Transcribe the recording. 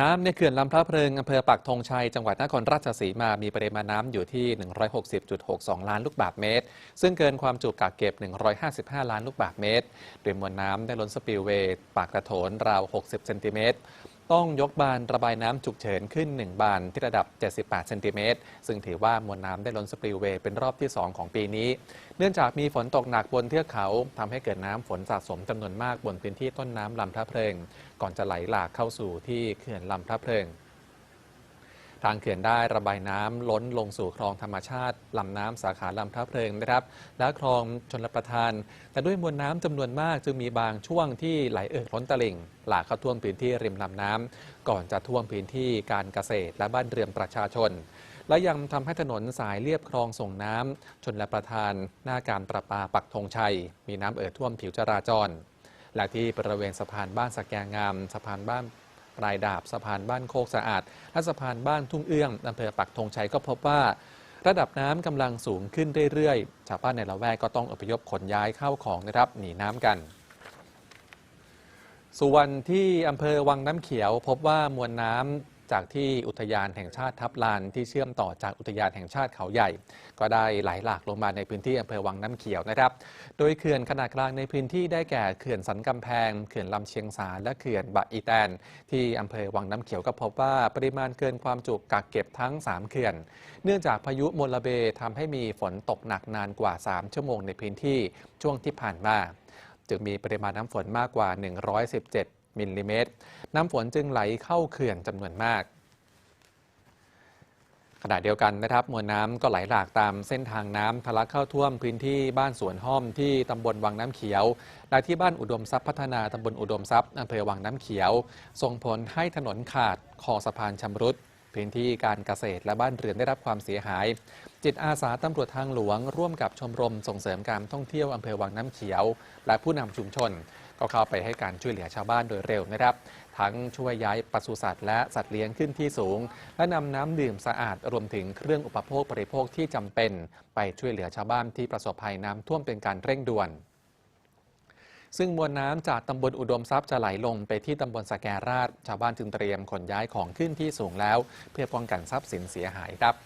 น้ำในเขื่อนลำพระเพลิงอำเภอปักธงชัย จังหวัดนครราชสีมา มีปริมาณน้ำอยู่ที่ 160.62 ล้านลูกบาศก์เมตร ซึ่งเกินความจุกักเก็บ 155 ล้านลูกบาศก์เมตร โดยมวลน้ำได้ล้นสปิลเวย์ปากกระโถนราว 60 เซนติเมตร ต้องยกบานระบายน้ำฉุกเฉินขึ้น 1 บานที่ระดับ 78 เซนติเมตร ซึ่งถือว่ามวลน้ำได้ล้นสปริวเวย์เป็นรอบที่ 2 ของปีนี้ เนื่องจากมีฝนตกหนักบนเทือกเขาทำให้เกิดน้ำฝนสะสมจำนวนมากบนพื้นที่ต้นน้ำลำพระเพลิง ก่อนจะไหลหลากเข้าสู่ที่เขื่อนลำพระเพลิง ทางเขื่อนได้ระบายน้ำล้นลงสู่คลองธรรมชาติลำน้ำสาขาลำพระเพลิงนะครับ และคลองชนประทาน แต่ด้วยมวลน้ำจำนวนมากจึงมีบางช่วงที่ไหลเอ่อล้นตลิ่ง หลากเข้าท่วมพื้นที่ริมลำน้ำก่อนจะท่วมพื้นที่การเกษตรและบ้านเรือนประชาชน และยังทำให้ถนนสายเลียบคลองส่งน้ำชนประทาน หน้าการประปาปักธงชัย มีน้ำเอ่อท่วมผิวจราจรและที่บริเวณสะพานบ้านสแกงงาม สะพานบ้าน ปลายดาบสะพานบ้านโคกสะอาด และสะพานบ้านทุ่งเอื้องอำเภอปักธงชัยก็พบว่า ระดับน้ำกำลังสูงขึ้นเรื่อยๆ ชาวบ้านในละแวกก็ต้องอพยพขนย้ายเข้าของนะครับหนีน้ำกัน ส่วนที่อำเภอวังน้ำเขียวพบว่ามวลน้ำ จากที่อุทยานแห่งชาติทับลานที่เชื่อมต่อจากอุทยานแห่งชาติเขาใหญ่ ก็ได้ไหลหลากลงมาในพื้นที่อำเภอวังน้ำเขียวนะครับ โดยเขื่อนขนาดกลางในพื้นที่ได้แก่เขื่อนสันกำแพงเขื่อนลำเชียงสาและเขื่อนบะอีแตน ที่อำเภอวังน้ำเขียวก็พบว่าปริมาณเกินความจุกักเก็บทั้ง 3 เขื่อน เนื่องจากพายุมลเบทำให้มีฝนตกหนักนานกว่า 3 ชั่วโมงในพื้นที่ช่วงที่ผ่านมา จึงมีปริมาณน้ำฝนมากกว่า 117 มิลลิเมตร น้ำฝนจึงไหลเข้าเขื่อนจำนวนมากขณะเดียวกันนะครับมวลน้ำก็ไหลหลากตามเส้นทางน้ำทะลักเข้าท่วมพื้นที่บ้านสวนห้อมที่ตำบลวังน้ำเขียวและที่บ้านอุดมทรัพย์พัฒนาตำบลอุดมทรัพย์อำเภอวังน้ำเขียว ส่งผลให้ถนนขาดคอสะพานชำรุด พื้นที่การเกษตรและบ้านเรือนได้รับความเสียหาย จิตอาสาตำรวจทางหลวง ร่วมกับชมรมส่งเสริมการท่องเที่ยวอำเภอวังน้ำเขียว และผู้นำชุมชน ก็เข้าไปให้การช่วยเหลือชาวบ้านโดยเร็วนะครับ ทั้งช่วยย้ายปศุสัตว์และสัตว์เลี้ยงขึ้นที่สูง และนำน้ำดื่มสะอาดรวมถึงเครื่องอุปโภคบริโภคที่จำเป็น ไปช่วยเหลือชาวบ้านที่ประสบภัยน้ำท่วมเป็นการเร่งด่วนซึ่งมวลน้ำจากตำบลอุดมทรัพย์จะไหลลงไปที่ตำบลสแกราช ชาวบ้านจึงเตรียมขนย้ายของขึ้นที่สูงแล้ว เพื่อป้องกันทรัพย์สินเสียหายครับ